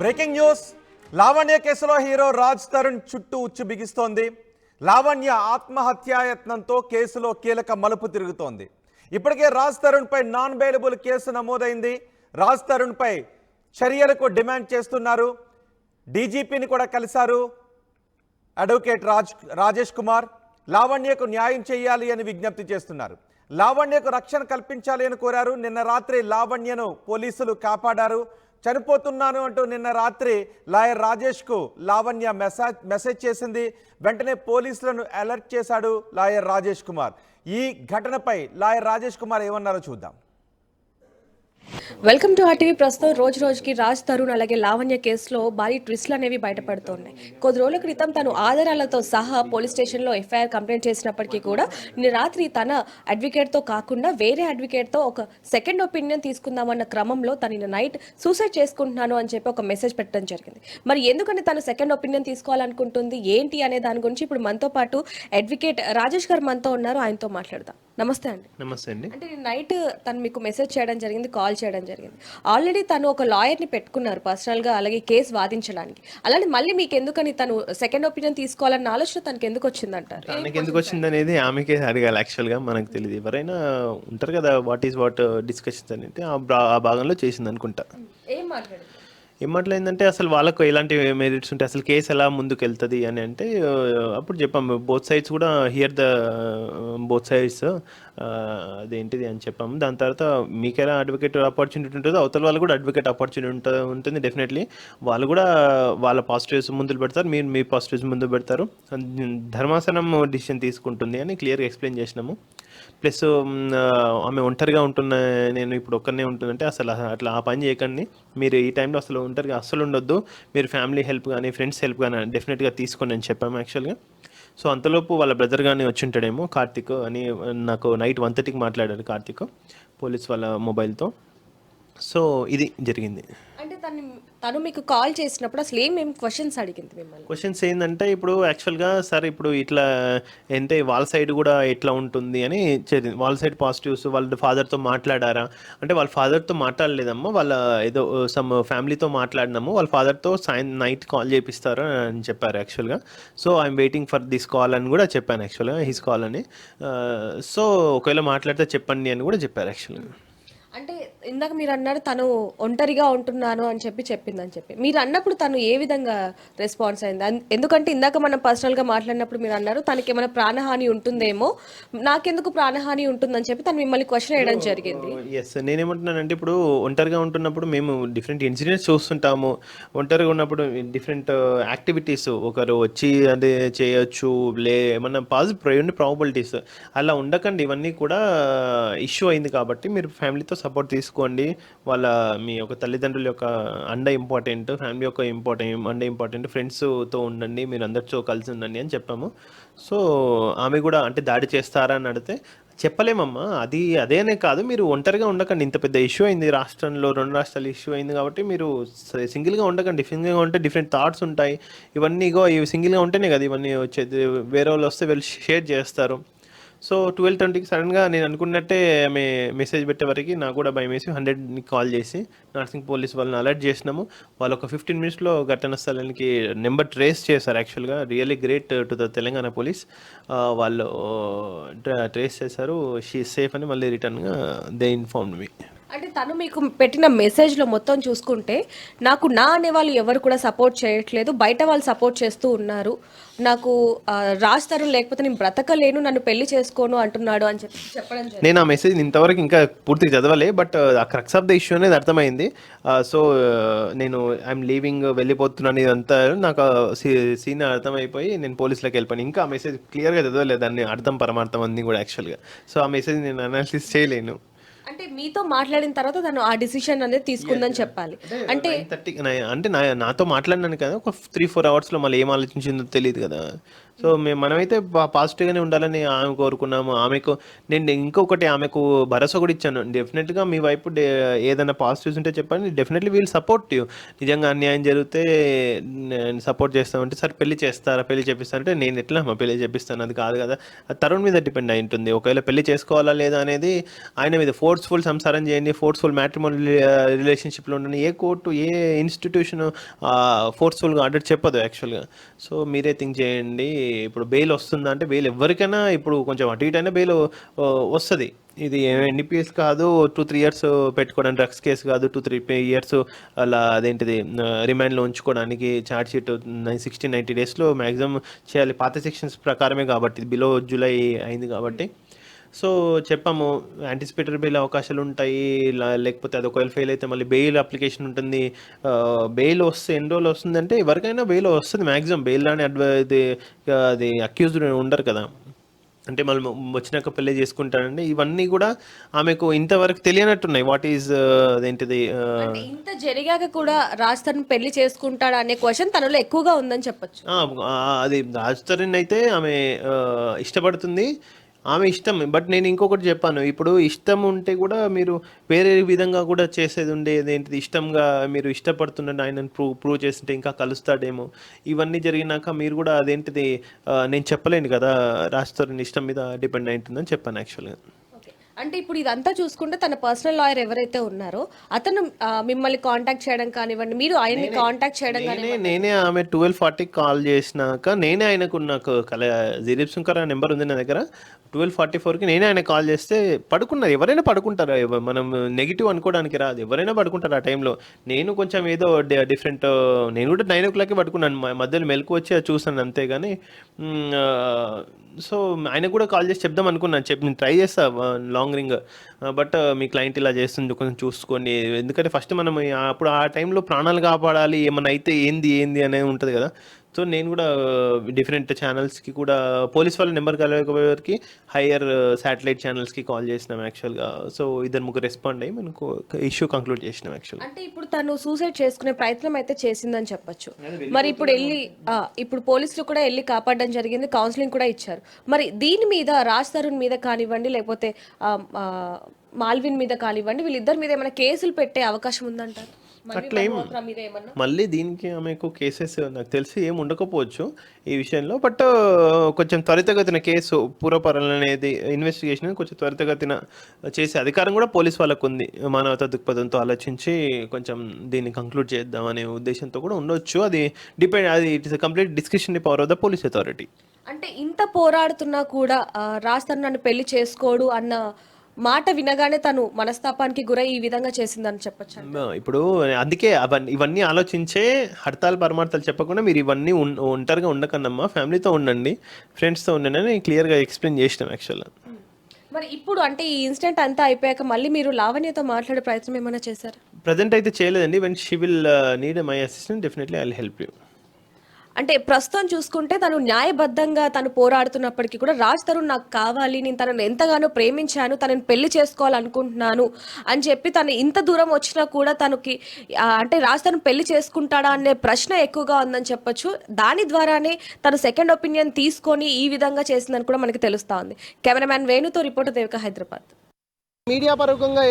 Breaking news. Lavanya కేసులో hero Raj Tarun చుట్టూ ఉచ్చు బిగిస్తోంది. లావణ్య ఆత్మహత్యాయత్నంతో కేసులో కీలక మలుపు తిరుగుతోంది. ఇప్పటికే రాజ్ తరుణ్పై నాన్ బెయిలబుల్ కేసు నమోదైంది. రాజ్ తరుణ్పై చర్యలకు డిమాండ్ చేస్తున్నారు. డీజీపీని కూడా కలిశారు అడ్వకేట్ రాజ్ రాజేష్ కుమార్. లావణ్యకు న్యాయం చేయాలి అని విజ్ఞప్తి చేస్తున్నారు. లావణ్యకు రక్షణ కల్పించాలి అని కోరారు. నిన్న రాత్రి లావణ్యను పోలీసులు కాపాడారు. చనిపోతున్నాను అంటూ నిన్న రాత్రి లాయర్ రాజేష్కు లావణ్య మెసేజ్ మెసేజ్ చేసింది. వెంటనే పోలీసులను అలర్ట్ చేశాడు లాయర్ రాజేష్ కుమార్. ఈ ఘటనపై లాయర్ రాజేష్ కుమార్ ఏమన్నారో చూద్దాం. వెల్కమ్ టు ఆర్టీవీ ప్రస్తుతం రోజు రోజుకి రాజ్ తరుణ్ అలాగే లావణ్య కేసులో భారీ ట్విస్ట్లు అనేవి బయటపడుతున్నాయి. కొద్ది రోజుల క్రితం తను ఆధారాలతో సహా పోలీస్ స్టేషన్లో ఎఫ్ఐఆర్ కంప్లైంట్ చేసినప్పటికీ కూడా నిన్న రాత్రి తన అడ్వకేట్తో కాకుండా వేరే అడ్వకేట్తో ఒక సెకండ్ ఒపీనియన్ తీసుకుందామన్న క్రమంలో తను నైట్ సూసైడ్ చేసుకుంటున్నాను అని చెప్పి ఒక మెసేజ్ పెట్టడం జరిగింది. మరి ఎందుకని తను సెకండ్ ఒపీనియన్ తీసుకోవాలనుకుంటుంది? ఏంటి అనే దాని గురించి ఇప్పుడు మనతో పాటు అడ్వకేట్ రాజేష్ గారు మనతో ఉన్నారు. ఆయనతో మాట్లాడదాం. నమస్తే అండి. నమస్తే అండి. అంటే నైట్ తను మీకు మెసేజ్ చేయడం జరిగింది కాల్ చేయడం జరిగింది. ఆల్రెడీ తను ఒక లాయర్ని పెట్టుకున్నారు పర్సనల్గా అలాగే కేసు వాదించడానికి. అలానే మళ్ళీ మీకు ఎందుకని తను సెకండ్ ఒపీనియన్ తీసుకోవాలన్న ఆలోచన తనకి ఎందుకు వచ్చిందంటారు తనకి ఎందుకు వచ్చింది అనేది ఆమెకే అడగాలి యాక్చువల్గా మనకు తెలియదు ఎవరైనా ఉంటారు కదా వాట్ ఈస్ వాట్ డిస్కషన్స్ అనేది ఆ భా- ఆ భాగంలో చేసింది అనుకుంటా ఏం మాట్లాడారు ఏం ఏంటంటే అసలు వాళ్ళకు ఎలాంటి మెరిట్స్ ఉంటాయి అసలు కేసు ఎలా ముందుకు వెళ్తుంది అని అంటే అప్పుడు చెప్పాము బోత్ సైడ్స్ కూడా హియర్ ద బోత్ సైడ్స్ అదేంటిది అని చెప్పాము దాని తర్వాత మీకు ఎలా అడ్వకేట్ ఆపర్చునిటీ ఉంటుందో అవతల వాళ్ళు కూడా అడ్వకేట్ ఆపర్చునిటీ ఉంట ఉంటుంది డెఫినెట్లీ వాళ్ళు కూడా వాళ్ళ పాజిటివ్స్ ముందు పెడతారు మీరు మీ పాజిటివ్స్ ముందు పెడతారు. ధర్మాసనం డిసిషన్ తీసుకుంటుంది అని క్లియర్గా ఎక్స్ప్లెయిన్ చేసినాము. ప్లస్ ఆమె ఒంటరిగా ఉంటున్న నేను ఇప్పుడు ఒక్కరినే ఉంటుందంటే అసలు అట్లా ఆ పని చేయకండి. మీరు ఈ టైంలో అసలు ఒంటరిగా అస్సలు ఉండొద్దు. మీరు ఫ్యామిలీ హెల్ప్ కానీ ఫ్రెండ్స్ హెల్ప్ కానీ డెఫినెట్గా తీసుకోండి అని చెప్పాము యాక్చువల్గా. సో అంతలోపు వాళ్ళ బ్రదర్ కానీ వచ్చి ఉంటాడేమో కార్తిక్ అని నాకు నైట్ వన్ థర్టీకి మాట్లాడారు కార్తిక్ పోలీస్ వాళ్ళ మొబైల్తో. సో ఇది జరిగింది. తను తను మీకు కాల్ చేసినప్పుడు అసలు ఏమేమి క్వశ్చన్స్ అడిగింది మిమ్మల్ని? క్వశ్చన్స్ ఏంటంటే ఇప్పుడు యాక్చువల్గా సార్ ఇప్పుడు ఇట్లా అంటే వాళ్ళ సైడ్ కూడా ఎట్లా ఉంటుంది అని చేరింది వాళ్ళ సైడ్ పాజిటివ్స్ వాళ్ళ ఫాదర్తో మాట్లాడారా? అంటే వాళ్ళ ఫాదర్తో మాట్లాడలేదమ్మా వాళ్ళ ఏదో సమ్ ఫ్యామిలీతో మాట్లాడినాము వాళ్ళ ఫాదర్తో సాయం నైట్ కాల్ చేపిస్తారు అని చెప్పారు యాక్చువల్గా so I'm waiting for this call అని కూడా చెప్పాను యాక్చువల్గా హిస్ కాల్ అని. సో ఒకవేళ మాట్లాడితే చెప్పండి అని కూడా చెప్పారు యాక్చువల్గా అంటే ఇందాక మీరు అన్నారు తను ఒంటరిగా ఉంటున్నాను అని చెప్పి చెప్పిందని చెప్పి. మీరు అన్నప్పుడు తను ఏ విధంగా రెస్పాన్స్ అయింది? ఎందుకంటే ఇందాక మనం పర్సనల్గా మాట్లాడినప్పుడు మీరు అన్నారు తనకి ఏమైనా ప్రాణహాని ఉంటుందేమో నాకెందుకు ప్రాణహాని ఉంటుందని చెప్పి తను మిమ్మల్ని క్వశ్చన్ వేయడం జరిగింది. ఎస్ నేనేమంటున్నానంటే ఇప్పుడు ఒంటరిగా ఉంటున్నప్పుడు మేము డిఫరెంట్ ఇన్సిడెంట్స్ చూస్తుంటాము. ఒంటరిగా ఉన్నప్పుడు డిఫరెంట్ యాక్టివిటీస్ ఒకరు వచ్చి అదే చేయొచ్చు లే ఏమన్నా పాజిటివ్ ప్రాబిలిటీస్ అలా ఉండకండి. ఇవన్నీ కూడా ఇష్యూ అయింది కాబట్టి మీరు ఫ్యామిలీతో సపోర్ట్ తీసుకోండి వాళ్ళ మీ యొక్క తల్లిదండ్రుల యొక్క అండ ఇంపార్టెంట్ ఫ్యామిలీ యొక్క ఇంపార్టెంట్ అండ ఇంపార్టెంట్ ఫ్రెండ్స్తో ఉండండి మీరు అందరితో కలిసి ఉండండి అని చెప్పాము. సో ఆమె కూడా అంటే దాడి చేస్తారా అని అడిగితే చెప్పలేమమ్మా అది అదేనే కాదు మీరు ఒంటరిగా ఉండకండి. ఇంత పెద్ద ఇష్యూ అయింది రాష్ట్రంలో రెండు రాష్ట్రాలు ఇష్యూ అయింది కాబట్టి మీరు సింగిల్గా ఉండకండి. సింగిల్గా ఉంటే డిఫరెంట్ థాట్స్ ఉంటాయి. ఇవన్నీ ఇగో ఇవి సింగిల్గా ఉంటేనే కదా ఇవన్నీ వచ్చేది. వేరే వాళ్ళు వస్తే వీళ్ళు షేర్ చేస్తారు. సో ట్వెల్వ్ ట్వంటీకి సడన్గా నేను అనుకున్నట్టే ఆమె మెసేజ్ పెట్టే నాకు కూడా భయం వేసి హండ్రెడ్ని కాల్ చేసి నర్సింగ్ పోలీస్ వాళ్ళని అలర్ట్ చేసినాము. వాళ్ళు ఒక ఫిఫ్టీన్ మినిట్స్లో ఘటన స్థలానికి నెంబర్ ట్రేస్ చేశారు యాక్చువల్గా really great to the Telangana police వాళ్ళు ట్రేస్ చేశారు. షీ సేఫ్ అని మళ్ళీ రిటర్న్గా దే ఇన్ఫార్మ్డ్ మీ అంటే తను మీకు పెట్టిన మెసేజ్లో మొత్తం చూసుకుంటే నాకు నా అనే వాళ్ళు ఎవరు కూడా సపోర్ట్ చేయట్లేదు బయట వాళ్ళు సపోర్ట్ చేస్తూ ఉన్నారు. నాకు రాస్తారు లేకపోతే నేను బ్రతకలేను నన్ను పెళ్ళి చేసుకోను అంటున్నాడు అని చెప్పి చెప్పడం జరిగింది. నేను ఆ మెసేజ్ ఇంతవరకు ఇంకా పూర్తిగా చదవలే బట్ ఆ క్రక్స్ ఆఫ్ ద ఇష్యూ అనేది అర్థమైంది. సో నేను ఐఎమ్ లీవింగ్ వెళ్ళిపోతున్నాను ఇదంతా నాకు సీన్ అర్థమైపోయి నేను పోలీసులకు వెళ్ళిపోయాను. ఇంకా ఆ మెసేజ్ క్లియర్గా చదవలేదు దాన్ని అర్థం పరమార్థం అన్ని కూడా యాక్చువల్గా సో ఆ మెసేజ్ నేను అనాలిసిస్ చేయలేను. అంటే మీతో మాట్లాడిన తర్వాత తను ఆ డిసిషన్ అనేది తీసుకుందని చెప్పాలి. అంటే థర్టీ అంటే నా నాతో మాట్లాడినాను కదా ఒక త్రీ ఫోర్ అవర్స్లో మళ్ళీ ఏం ఆలోచించిందో తెలియదు కదా. సో మేము మనమైతే పా- పాజిటివ్గానే ఉండాలని ఆమె కోరుకున్నాము. ఆమెకు నేను ఇంకొకటి ఆమెకు భరోసా కూడా ఇచ్చాను. డెఫినెట్గా మీ వైపు ఏదైనా పాజిటివ్స్ ఉంటే చెప్పండి. డెఫినెట్లీ వీల్ సపోర్ట్ యూ నిజంగా అన్యాయం జరిగితే నేను సపోర్ట్ చేస్తామంటే సార్ పెళ్ళి చేస్తారా? పెళ్ళి చేపిస్తారంటే నేను ఎట్లా? మా పెళ్ళి చేపిస్తాను. అది కాదు కదా. తరుణ్ మీద డిపెండ్ అయి ఉంటుంది. ఒకవేళ పెళ్ళి చేసుకోవాలా లేదా అనేది ఆయన మీద ఫోర్స్ఫుల్ సంసారం చేయండి ఫోర్స్ఫుల్ మ్యాట్రిమోన్ రిలేషన్షిప్లో ఉండండి. ఏ కోర్టు ఏ ఇన్స్టిట్యూషన్ ఫోర్స్ఫుల్గా ఆర్డర్ చెప్పదు యాక్చువల్గా. సో మీరే థింక్ చేయండి. ఇప్పుడు బెయిల్ వస్తుందా అంటే బెయిల్ ఎవరికైనా ఇప్పుడు కొంచెం అటు ఇటు అయినా బెయిల్ వస్తుంది. ఇది ఎన్డిపిఎస్ కాదు టూ త్రీ ఇయర్స్ పెట్టుకోవడానికి డ్రగ్స్ కేసు కాదు టూ త్రీ ఇయర్స్ అలా అదేంటిది రిమాండ్లో ఉంచుకోవడానికి ఛార్జ్ షీట్ సిక్స్టీ నైంటీ డేస్లో మ్యాక్సిమం చేయాలి. పాత సెక్షన్స్ ప్రకారమే కాబట్టి బిలో జూలై అయింది కాబట్టి. సో చెప్పాము యాంటిసిపేటరీ బెయిల్ అవకాశాలు ఉంటాయి లేకపోతే అది ఒకవేళ ఫెయిల్ అయితే మళ్ళీ బెయిల్ అప్లికేషన్ ఉంటుంది. బెయిల్ వస్తే ఎన్ని రోజులు వస్తుందంటే ఎవరికైనా బెయిల్ వస్తుంది మ్యాక్సిమం బెయిల్ అని అడ్వ అది అక్యూజ్డ్ ఉండరు కదా. అంటే మళ్ళీ వచ్చినాక పెళ్ళి చేసుకుంటానండి ఇవన్నీ కూడా ఆమెకు ఇంతవరకు తెలియనట్టున్నాయి. వాట్ ఈజ్ అదేంటిది ఇంత జరిగాక కూడా రాజ్ తరుణ్ పెళ్ళి చేసుకుంటాడా అనే క్వశ్చన్ తనలో ఎక్కువగా ఉందని చెప్పొచ్చు. అది రాజ్ తరుణ్ అయితే ఆమె ఇష్టపడుతుంది. ఆమె ఇష్టం బట్ నేను ఇంకొకటి చెప్పాను. ఇప్పుడు ఇష్టం ఉంటే కూడా మీరు వేరే విధంగా కూడా చేసేది ఉండేది ఏంటిది? ఇష్టంగా మీరు ఇష్టపడుతున్న ఆయనను ప్రూవ్ ప్రూవ్ చేస్తుంటే ఇంకా కలుస్తాడేమో. ఇవన్నీ జరిగినాక మీరు కూడా అదేంటిది నేను చెప్పలేను కదా. రాజ్ ఇష్టం మీద డిపెండ్ అయి ఉంటుందని చెప్పాను యాక్చువల్గా. అంటే ఇప్పుడు ఇదంతా చూసుకుంటే తన పర్సనల్ లాయర్ ఎవరైతే ఉన్నారో అతను మిమ్మల్ని కాంటాక్ట్ చేయడం కానివ్వండి మీరు ఆయన్ని కాంటాక్ట్ చేయడం కానీ నేనే నేనే ఆమె ట్వెల్వ్ ఫార్టీకి కాల్ చేసినాక నేనే ఆయనకు నాకు కల దిలీప్ శంకర్ నెంబర్ ఉంది నా దగ్గర. ట్వెల్వ్ ఫార్టీ ఫోర్కి నేనే ఆయన కాల్ చేస్తే పడుకున్నారు. ఎవరైనా పడుకుంటారు? మనం నెగిటివ్ అనుకోవడానికి రాదు. ఎవరైనా పడుకుంటారు ఆ టైంలో నేను కొంచెం ఏదో డిఫరెంట్ నేను కూడా నైన్ ఓ క్లాక్కి పడుకున్నాను. మ- మధ్యలో మెలకు వచ్చి చూసాను అంతేగాని సో ఆయన కూడా కాల్ చేసి చెప్దాం అనుకున్నాను చెప్పి నేను ట్రై చేస్తా లాంగ్ రింగ్. బట్ మీ క్లయింట్ ఇలా చేస్తుంది కొంచెం చూసుకోండి. ఎందుకంటే ఫస్ట్ మనం అప్పుడు ఆ టైంలో ప్రాణాలు కాపాడాలి ఏమైనా అయితే ఏంది ఏంది అనేది ఉంటుంది కదా. సో నేను కూడా డిఫరెంట్ ఛానల్స్కి కూడా పోలీస్ వాళ్ళ నెంబర్ కలవకపోయేవారికి హయ్యర్ శాటిలైట్ ఛానల్స్కి కాల్ చేసినాం యాక్చువల్గా సో ఇద్దరు ముగ్గురు రెస్పాండ్ అయ్యి మనకు ఇష్యూ కంక్లూడ్ చేసినాం యాక్చువల్గా అంటే ఇప్పుడు తను సూసైడ్ చేసుకునే ప్రయత్నం అయితే చేసిందని చెప్పొచ్చు. మరి ఇప్పుడు వెళ్ళి ఇప్పుడు పోలీసులు కూడా వెళ్ళి కాపాడడం జరిగింది కౌన్సిలింగ్ కూడా ఇచ్చారు. మరి దీని మీద రాజ్ తరుణ్ మీద కానివ్వండి లేకపోతే మాల్విన్ మీద కానివ్వండి వీళ్ళిద్దరి మీద ఏమైనా కేసులు పెట్టే అవకాశం ఉందంటారు? ఏమన్నా? మళ్ళీ దీనికి ఆమెకు కేసెస్ నాకు తెలిసి ఏం ఉండకపోవచ్చు ఈ విషయంలో. బట్ కొంచెం త్వరితగతిన కేసు పూర్వపరాలు అనేది ఇన్వెస్టిగేషన్ కొంచెం త్వరితగతిన చేసే అధికారం కూడా పోలీస్ వాళ్ళకు ఉంది. మానవతా దృక్పథంతో ఆలోచించి కొంచెం దీన్ని కంక్లూడ్ చేద్దాం అనే ఉద్దేశంతో కూడా ఉండొచ్చు. అది డిపెండ్ అది it is complete discussion power of the police authority అంటే ఇంత పోరాడుతున్నా కూడా తరుణ్ నన్ను పెళ్ళి చేసుకోడు అన్న మాట వినగానే తను మనస్తాపానికి గురై ఈ విధంగా చేసిందని చెప్పొచ్చు ఇప్పుడు అందుకే అవన్నీ ఇవన్నీ ఆలోచించే హర్తాల్ పరమార్థాలు చెప్పకుండా మీరు ఇవన్నీ ఒంటరిగా ఉండకన్నమ్మా ఫ్యామిలీతో ఉండండి ఫ్రెండ్స్తో ఉండండి అని క్లియర్గా ఎక్స్ప్లెయిన్ చేసినాం యాక్చువల్గా. మరి ఇప్పుడు అంటే ఈ ఇన్సిడెంట్ అంతా అయిపోయాక మళ్ళీ మీరు లావణ్యతో మాట్లాడే ప్రయత్నం ఏమైనా చేశారు? ప్రజెంట్ అయితే చేయలేదండి. When she will need my assistant definitely I help you అంటే ప్రస్తుతం చూసుకుంటే తను న్యాయబద్ధంగా తను పోరాడుతున్నప్పటికీ కూడా రాజ్ తరుణ్ నాకు కావాలి నేను తనను ఎంతగానో ప్రేమించాను తనని పెళ్ళి చేసుకోవాలనుకుంటున్నాను అని చెప్పి తను ఇంత దూరం వచ్చినా కూడా తనకి అంటే రాజ్ తరుణ్ పెళ్ళి చేసుకుంటాడా అనే ప్రశ్న ఎక్కువగా ఉందని చెప్పొచ్చు. దాని ద్వారానే తను సెకండ్ ఒపీనియన్ తీసుకొని ఈ విధంగా చేసిందని కూడా మనకి తెలుస్తా ఉంది. కెమెరామ్యాన్ వేణుతో రిపోర్టర్ దేవిక హైదరాబాద్. మీడియా పరంగా